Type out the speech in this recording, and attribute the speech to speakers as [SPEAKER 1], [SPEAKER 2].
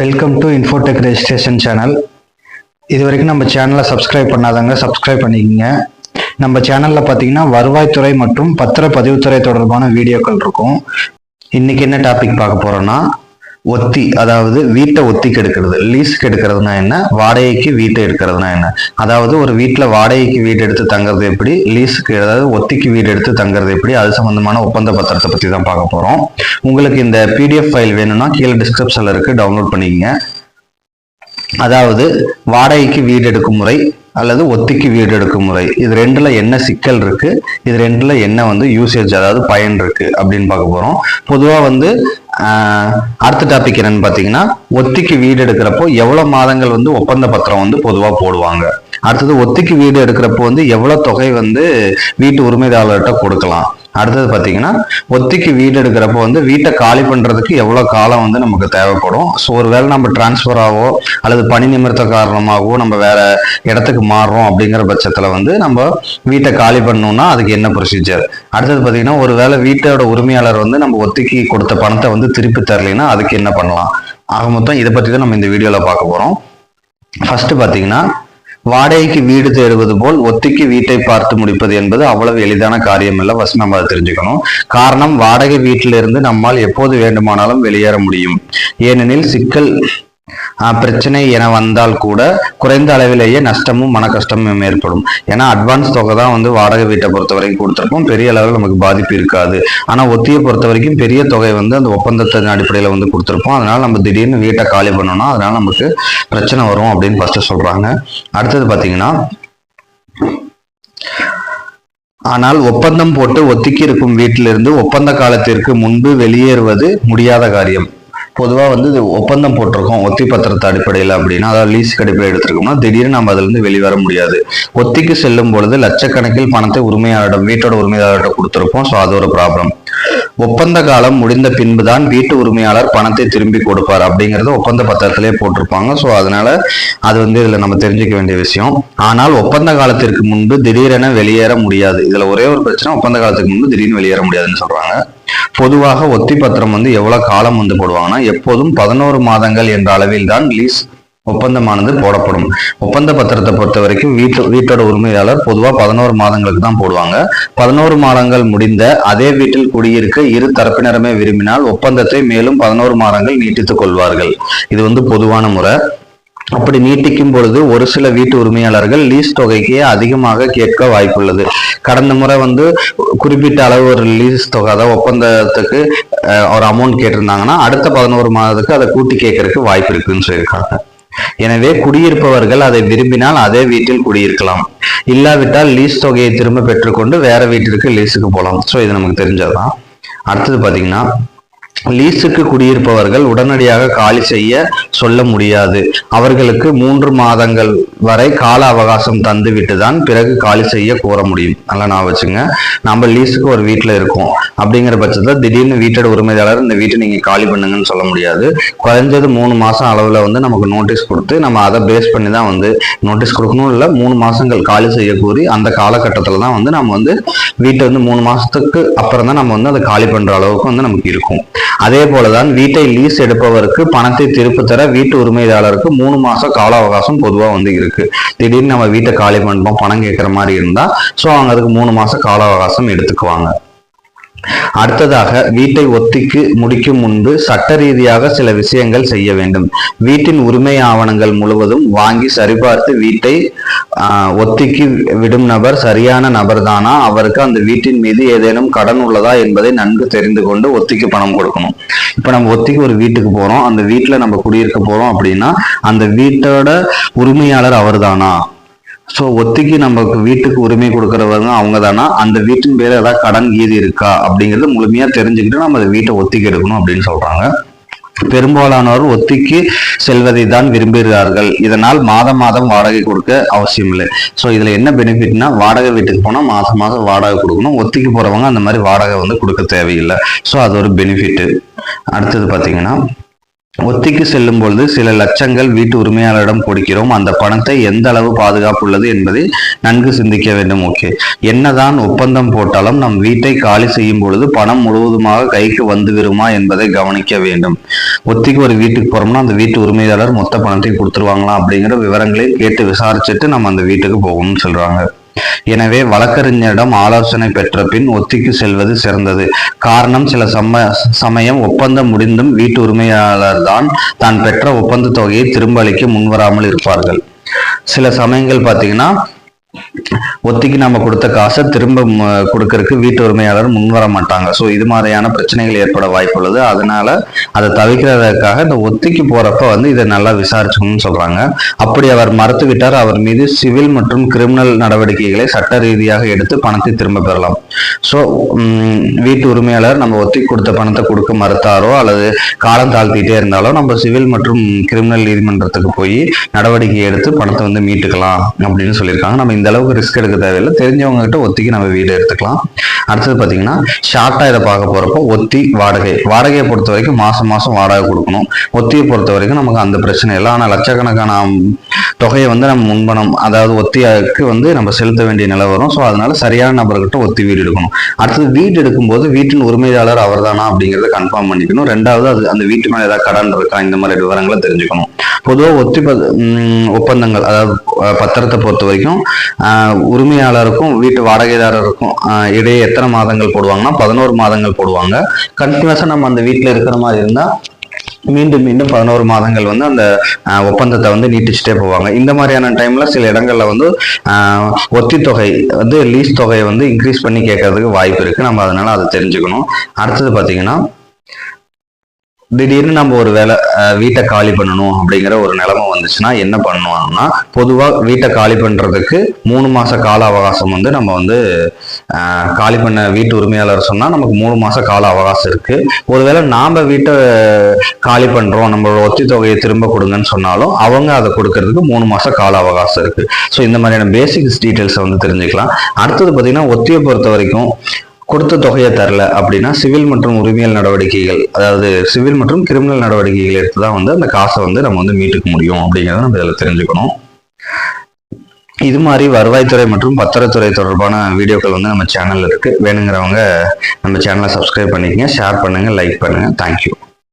[SPEAKER 1] Welcome to infotech registration channel இது வரைக்கும் நம்ம சேனலை சப்ஸ்கிரைப் பண்ணாதவங்க சப்ஸ்கிரைப் பண்ணிக்கோங்க. நம்ம சேனலில் பார்த்தீங்கன்னா வருவாய்த்துறை மற்றும் பத்திரப்பதிவுத்துறை தொடர்பான வீடியோக்கள் இருக்கும். இன்னைக்கு என்ன டாபிக் பார்க்க போகிறோன்னா ஒத்தி அதாவது வீட்டை ஒத்திக்கு எடுக்கிறது லீஸ்க்கு எடுக்கிறதுனா என்ன? வாடகைக்கு வீட்டை எடுக்கிறதுனா என்ன? அதாவது ஒரு வீட்டில் வாடகைக்கு வீடு எடுத்து தங்குறது எப்படி? லீஸுக்கு அதாவது ஒத்திக்கு வீடு எடுத்து தங்குறது எப்படி? அது சம்பந்தமான ஒப்பந்த பத்திரத்தை பற்றி தான் பார்க்க போகிறோம் உங்களுக்கு இந்த பிடிஎஃப் ஃபைல் வேணும்னா கீழே டிஸ்கிரிப்ஷனில் இருக்கு. டவுன்லோட் பண்ணிக்கங்க. அதாவது வாடகைக்கு வீடு எடுக்கும் முறை அல்லது ஒத்திக்கு வீடு எடுக்கும் முறை. இது ரெண்டுல என்ன சிக்கல் இருக்கு? இது ரெண்டுல என்ன வந்து யூசேஜ் அதாவது பயன் இருக்கு அப்படின்னு பார்க்க போறோம். பொதுவா வந்து அடுத்த டாபிக் என்னன்னு பாத்தீங்கன்னா ஒத்திக்கு வீடு எடுக்கிறப்போ எவ்வளவு மாதங்கள் வந்து ஒப்பந்த பத்திரம் வந்து பொதுவா போடுவாங்க. அடுத்தது ஒத்திக்கு வீடு எடுக்கிறப்போ வந்து எவ்வளவு தொகை வந்து வீட்டு உரிமையாளர்கிட்ட கொடுக்கலாம். அடுத்தது பார்த்தீங்கன்னா ஒத்திக்கு வீடு எடுக்கிறப்போ வந்து வீட்டை காலி பண்ணுறதுக்கு எவ்வளோ காலம் வந்து நமக்கு தேவைப்படும். ஸோ ஒருவேளை நம்ம டிரான்ஸ்ஃபராவோ அல்லது பணி நிமித்த காரணமாகவோ நம்ம வேற இடத்துக்கு மாறுறோம் அப்படிங்கிற பட்சத்தில் வந்து நம்ம வீட்டை காலி பண்ணணும்னா அதுக்கு என்ன ப்ரொசீஜர் அடுத்தது பார்த்தீங்கன்னா ஒரு வேளை வீட்டோட உரிமையாளர் வந்து நம்ம ஒத்திக்கு கொடுத்த பணத்தை வந்து திருப்பி தரலைன்னா அதுக்கு என்ன பண்ணலாம்? ஆக மொத்தம் இதை பற்றி தான் நம்ம இந்த வீடியோவில் பார்க்க போகிறோம் ஃபஸ்ட்டு பார்த்தீங்கன்னா வாடகைக்கு வீடு தேடுவது போல் ஒத்திக்கு வீட்டை பார்த்து முடிப்பது என்பது அவ்வளவு எளிதான காரியம் இல்லை ஃபர்ஸ்ட் நம்ம அதை தெரிஞ்சுக்கணும். காரணம் வாடகை வீட்டிலிருந்து நம்மால் எப்போது வேண்டுமானாலும் வெளியேற முடியும். ஏனெனில் சிக்கல் பிரச்சனை என வந்தால் கூட குறைந்த அளவிலேயே நஷ்டமும் மன கஷ்டமும் ஏற்படும். ஏன்னா அட்வான்ஸ் தொகை தான் வந்து வாடகை வீட்டை பொறுத்த வரைக்கும் கொடுத்துருப்போம் பெரிய அளவில் நமக்கு பாதிப்பு இருக்காது. ஆனா ஒத்தியை பொறுத்த வரைக்கும் பெரிய தொகை வந்து அந்த ஒப்பந்தத்தின் அடிப்படையில் வந்து கொடுத்துருப்போம். அதனால நம்ம திடீர்னு வீட்டை காலி பண்ணோம்னா அதனால நமக்கு பிரச்சனை வரும் அப்படின்னு ஃபஸ்ட்டு சொல்றாங்க. அடுத்தது பாத்தீங்கன்னா ஆனால் ஒப்பந்தம் போட்டு ஒத்திக்கி இருக்கும் வீட்டிலிருந்து ஒப்பந்த காலத்திற்கு முன்பு வெளியேறுவது முடியாத காரியம். பொதுவாக வந்து இது ஒப்பந்தம் போட்டிருக்கோம். ஒத்தி பத்திரத்தை அடிப்படையில் அப்படின்னா அதாவது லீஸ் கடிப்பில் எடுத்திருக்கோம்னா திடீர்னு நம்ம அதுலேருந்து வெளிவர முடியாது. ஒத்திக்கு செல்லும் பொழுது லட்சக்கணக்கில் பணத்தை உரிமையாளரிடம் வீட்டோட உரிமையாளர்கிட்ட கொடுத்துருப்போம். ஸோ அது ஒரு ப்ராப்ளம் ஒப்பந்த காலம் முடிந்த பின்பு தான் வீட்டு உரிமையாளர் பணத்தை திரும்பி கொடுப்பார் அப்படிங்கறது ஒப்பந்த பத்திரத்திலே போட்டிருப்பாங்க. ஸோ அதனால அது வந்து இதுல நம்ம தெரிஞ்சுக்க வேண்டிய விஷயம். ஆனால் ஒப்பந்த காலத்திற்கு முன்பு திடீரென வெளியேற முடியாது. இதுல ஒரே ஒரு பிரச்சனை ஒப்பந்த காலத்துக்கு முன்பு திடீர்னு வெளியேற முடியாதுன்னு சொல்றாங்க. பொதுவாக ஒத்தி பத்திரம் வந்து எவ்வளவு காலம் வந்து போடுவாங்கன்னா எப்போதும் பதினோரு மாதங்கள் என்ற அளவில் தான் லீஸ் ஒப்பந்தமானது போடப்படும். ஒப்பந்த பத்திரத்தை பொறுத்த வரைக்கும் வீட்டு வீட்டோட உரிமையாளர் பொதுவாக பதினோரு மாதங்களுக்கு தான் போடுவாங்க. பதினோரு மாதங்கள் முடிந்த அதே வீட்டில் குடியிருக்க இரு தரப்பினருமே விரும்பினால் ஒப்பந்தத்தை மேலும் பதினோரு மாதங்கள் நீட்டித்துக் கொள்வார்கள். இது வந்து பொதுவான முறை. அப்படி நீட்டிக்கும் பொழுது ஒரு சில வீட்டு உரிமையாளர்கள் லீஸ் தொகைக்கு அதிகமாக கேட்க வாய்ப்புள்ளது. கடந்த முறை வந்து குறிப்பிட்ட அளவு ஒரு லீஸ் தொகை அதாவது ஒப்பந்தத்துக்கு ஒரு அமௌண்ட் கேட்டிருந்தாங்கன்னா அடுத்த பதினோரு மாதத்துக்கு அதை கூட்டி கேட்கறதுக்கு வாய்ப்பு இருக்குன்னு சொல்லியிருக்காங்க. எனவே குடியிருப்பவர்கள் அதை விரும்பினால் அதே வீட்டில் குடியிருக்கலாம். இல்லாவிட்டால் லீஸ் தொகையை திரும்ப பெற்றுக்கொண்டு வேற வீட்டிற்கு லீஸுக்கு போகலாம். ஸோ இது நமக்கு தெரிஞ்சதுதான். அடுத்தது பார்த்தீங்கன்னா லீஸுக்கு குடியிருப்பவர்கள் உடனடியாக காலி செய்ய சொல்ல முடியாது. அவர்களுக்கு மூன்று மாதங்கள் வரை கால அவகாசம் தந்துவிட்டு தான் பிறகு காலி செய்ய கோர முடியும். நல்லா நான் வச்சுங்க. நம்ம லீஸுக்கு ஒரு வீட்டில் இருக்கோம். அப்படிங்கிற பட்சத்தில் திடீர்னு வீட்டோட உரிமையாளர் இந்த வீட்டை நீங்கள் காலி பண்ணுங்கன்னு சொல்ல முடியாது. குறைஞ்சது மூணு மாதம் அளவில் வந்து நமக்கு நோட்டீஸ் கொடுத்து நம்ம அதை பேஸ் பண்ணி தான் வந்து நோட்டீஸ் கொடுக்கணும். இல்லை மூணு மாதங்கள் காலி செய்ய கூறி அந்த காலகட்டத்தில் தான் வந்து நம்ம வந்து வீட்டை வந்து மூணு மாதத்துக்கு அப்புறம் தான் நம்ம வந்து அதை காலி பண்ணுற அளவுக்கு வந்து நமக்கு இருக்கும். அதே போலதான் வீட்டை லீஸ் எடுப்பவருக்கு பணத்தை திருப்பி தர வீட்டு உரிமையாளருக்கு மூணு மாச கால அவகாசம் பொதுவா வந்து இருக்கு. திடீர்னு நம்ம வீட்டை காலி பண்றோம் பணம் கேட்கிற மாதிரி இருந்தா சோ அவங்க அதுக்கு மூணு மாச கால அவகாசம் எடுத்துக்குவாங்க. அடுத்ததாக வீட்டை ஒத்திக்கு முடிக்கும் முன்பு சட்ட ரீதியாக சில விஷயங்கள் செய்ய வேண்டும். வீட்டின் உரிமை ஆவணங்கள் முழுவதும் வாங்கி சரிபார்த்து வீட்டை ஒத்திக்கு விடும் நபர் சரியான நபர் தானா அவருக்கு அந்த வீட்டின் மீது ஏதேனும் கடன் உள்ளதா என்பதை நன்கு தெரிந்து கொண்டு ஒத்திக்கு பணம் கொடுக்கணும். இப்போ நம்ம ஒத்திக்கு ஒரு வீட்டுக்கு போகிறோம் அந்த வீட்டில் நம்ம குடியிருக்க போகிறோம் அப்படின்னா அந்த வீட்டோட உரிமையாளர் அவர்தானா? ஸோ ஒத்திக்கு நமக்கு வீட்டுக்கு உரிமை கொடுக்குறவங்க அவங்க தானா அந்த வீட்டின் பேர் ஏதாவது கடன் கீது இருக்கா? அப்படிங்கிறது முழுமையாக தெரிஞ்சுக்கிட்டு நம்ம அந்த வீட்டை ஒத்திக்கு எடுக்கணும் அப்படின்னு சொல்றாங்க. பெரும்பாலானோர் ஒத்திக்கு செல்வதை தான் விரும்புகிறார்கள். இதனால் மாதம் மாதம் வாடகை கொடுக்க அவசியம் இல்லை ஸோ இதுல என்ன பெனிஃபிட்னா வாடகை வீட்டுக்கு போனா மாதம் மாதம் வாடகை கொடுக்கணும். ஒத்திக்கு போறவங்க அந்த மாதிரி வாடகை வந்து கொடுக்க தேவையில்லை. ஸோ அது ஒரு பெனிஃபிட் அடுத்தது பார்த்தீங்கன்னா ஒத்திக்கு செல்லும் பொழுது சில லட்சங்கள் வீட்டு உரிமையாளரிடம் கொடுக்கிறோம். அந்த பணத்தை எந்த அளவு பாதுகாப்பு உள்ளது என்பதை நன்கு சிந்திக்க வேண்டும். ஓகே. என்னதான் ஒப்பந்தம் போட்டாலும் நம் வீட்டை காலி செய்யும் பொழுது பணம் முழுவதுமாக கைக்கு வந்து விடுமா என்பதை கவனிக்க வேண்டும். ஒத்திக்கு ஒரு வீட்டுக்கு போறோம்னா அந்த வீட்டு உரிமையாளர் மொத்த பணத்தை கொடுத்துருவாங்களா அப்படிங்கிற விவரங்களை கேட்டு விசாரிச்சுட்டு நம்ம அந்த வீட்டுக்கு போகணும்னு சொல்றாங்க. எனவே வழக்கறிஞரிடம் ஆலோசனை பெற்ற பின் ஒத்திக்கு செல்வது சிறந்தது. காரணம் சில சம சமயம் ஒப்பந்தம் முடிந்தும் வீட்டு உரிமையாளர் தான் தான் பெற்ற ஒப்பந்த தொகையை திரும்ப அளிக்க முன்வராமல் இருப்பார்கள். சில சமயங்கள் பார்த்தீங்கன்னா ஒத்திக்கு நம்ம கொடுத்த காசை திரும்ப கொடுக்கறதுக்கு வீட்டு உரிமையாளர் முன்வர மாட்டாங்க. ஸோ இது மாதிரியான பிரச்சனைகள் ஏற்பட வாய்ப்பு உள்ளது. அதனால அதை தவிர்க்கிறதுக்காக இந்த ஒத்திக்கு போறப்ப வந்து இதை நல்லா விசாரிச்சுக்கணும்னு சொல்றாங்க. அப்படி அவர் மறுத்து விட்டார் அவர் மீது சிவில் மற்றும் கிரிமினல் நடவடிக்கைகளை சட்ட ரீதியாக எடுத்து பணத்தை திரும்ப பெறலாம். ஸோ வீட்டு உரிமையாளர் நம்ம ஒத்தி கொடுத்த பணத்தை கொடுக்க மறுத்தாரோ அல்லது காலம் தாழ்த்திட்டே இருந்தாலோ நம்ம சிவில் மற்றும் கிரிமினல் நீதிமன்றத்துக்கு போய் நடவடிக்கை எடுத்து பணத்தை வந்து மீட்டுக்கலாம் அப்படின்னு சொல்லியிருக்காங்க. நம்ம இந்த அளவுக்கு ரிஸ்க் எடுக்க தேவையில்லை. தெரிஞ்சவங்க கிட்ட ஒத்திக்கு நம்ம வீடு எடுத்துக்கலாம். அடுத்தது பார்த்தீங்கன்னா ஷார்ட்டாக இதை பார்க்க போகிறப்போ ஒத்தி வாடகை. வாடகையை பொறுத்த வரைக்கும் மாதம் மாதம் வாடகை கொடுக்கணும். ஒத்தியை பொறுத்த வரைக்கும் நமக்கு அந்த பிரச்சனை இல்லை. ஆனால் லட்சக்கணக்கான தொகையை வந்து நம்ம முன்பணம் அதாவது ஒத்தியாவுக்கு வந்து நம்ம செலுத்த வேண்டிய நிலை வரும். ஸோ அதனால சரியான நபர்கிட்ட ஒத்தி வீடு எடுக்கணும். அடுத்தது வீடு எடுக்கும்போது வீட்டின் உரிமையாளர் அவர் தானா அப்படிங்கிறத கன்ஃபார்ம் பண்ணிக்கணும். ரெண்டாவது அது அந்த வீட்டு மேலே ஏதாவது கடன் இருக்கா? இந்த மாதிரி விவரங்களை தெரிஞ்சுக்கணும். பொதுவாக ஒத்தி ஒப்பந்தங்கள் அதாவது பத்திரத்தை பொறுத்த வரைக்கும் உரிமையாளருக்கும் வீட்டு வாடகைதாரருக்கும் இடையே எத்தனை மாதங்கள் போடுவாங்கன்னா பதினோரு மாதங்கள் போடுவாங்க. கண்டினியூஸாக நம்ம அந்த வீட்டில் இருக்கிற மாதிரி இருந்தால் மீண்டும் மீண்டும் பதினோரு மாதங்கள் வந்து அந்த ஒப்பந்தத்தை வந்து நீட்டிச்சுட்டே போவாங்க. இந்த மாதிரியான டைம்ல சில இடங்கள்ல வந்து ஒத்தி தொகை வந்து லீஸ் தொகையை வந்து இன்க்ரீஸ் பண்ணி கேட்கறதுக்கு வாய்ப்பு இருக்கு. நம்ம அதனால அதை தெரிஞ்சுக்கணும். அடுத்தது பார்த்தீங்கன்னா திடீர்னு நம்ம ஒரு வேலை வீட்டை காலி பண்ணணும் அப்படிங்கிற ஒரு நிலைமை வந்துச்சுன்னா என்ன பண்ணுவாங்கன்னா பொதுவாக வீட்டை காலி பண்ணுறதுக்கு மூணு மாத கால அவகாசம் வந்து நம்ம வந்து காலி பண்ண வீட்டு உரிமையாளர் சொன்னால் நமக்கு மூணு மாத கால அவகாசம் இருக்குது ஒருவேளை நாம் வீட்டை காலி பண்ணுறோம் நம்மளோட ஒத்தி தொகையை திரும்ப கொடுங்கன்னு சொன்னாலும் அவங்க அதை கொடுக்கறதுக்கு மூணு மாத கால அவகாசம் இருக்குது ஸோ இந்த மாதிரியான பேசிக்ஸ் டீட்டெயில்ஸை வந்து தெரிஞ்சுக்கலாம். அடுத்தது பார்த்தீங்கன்னா ஒத்தியை பொறுத்த வரைக்கும் கொடுத்த தொகையை தரல அப்படின்னா சிவில் மற்றும் உரிமையல் நடவடிக்கைகள் அதாவது சிவில் மற்றும் கிரிமினல் நடவடிக்கைகள் எடுத்து தான் வந்து அந்த காசை வந்து நம்ம வந்து மீட்டுக்க முடியும் அப்படிங்கிறத நம்ம இதில் தெரிஞ்சுக்கணும். இது மாதிரி வருவாய்த்துறை மற்றும் பத்திரத்துறை தொடர்பான வீடியோக்கள் வந்து நம்ம சேனல் இருக்குது வேணுங்கிறவங்க நம்ம சேனலை சப்ஸ்கிரைப் பண்ணிக்கங்க ஷேர் பண்ணுங்கள் லைக் பண்ணுங்கள் தேங்க்யூ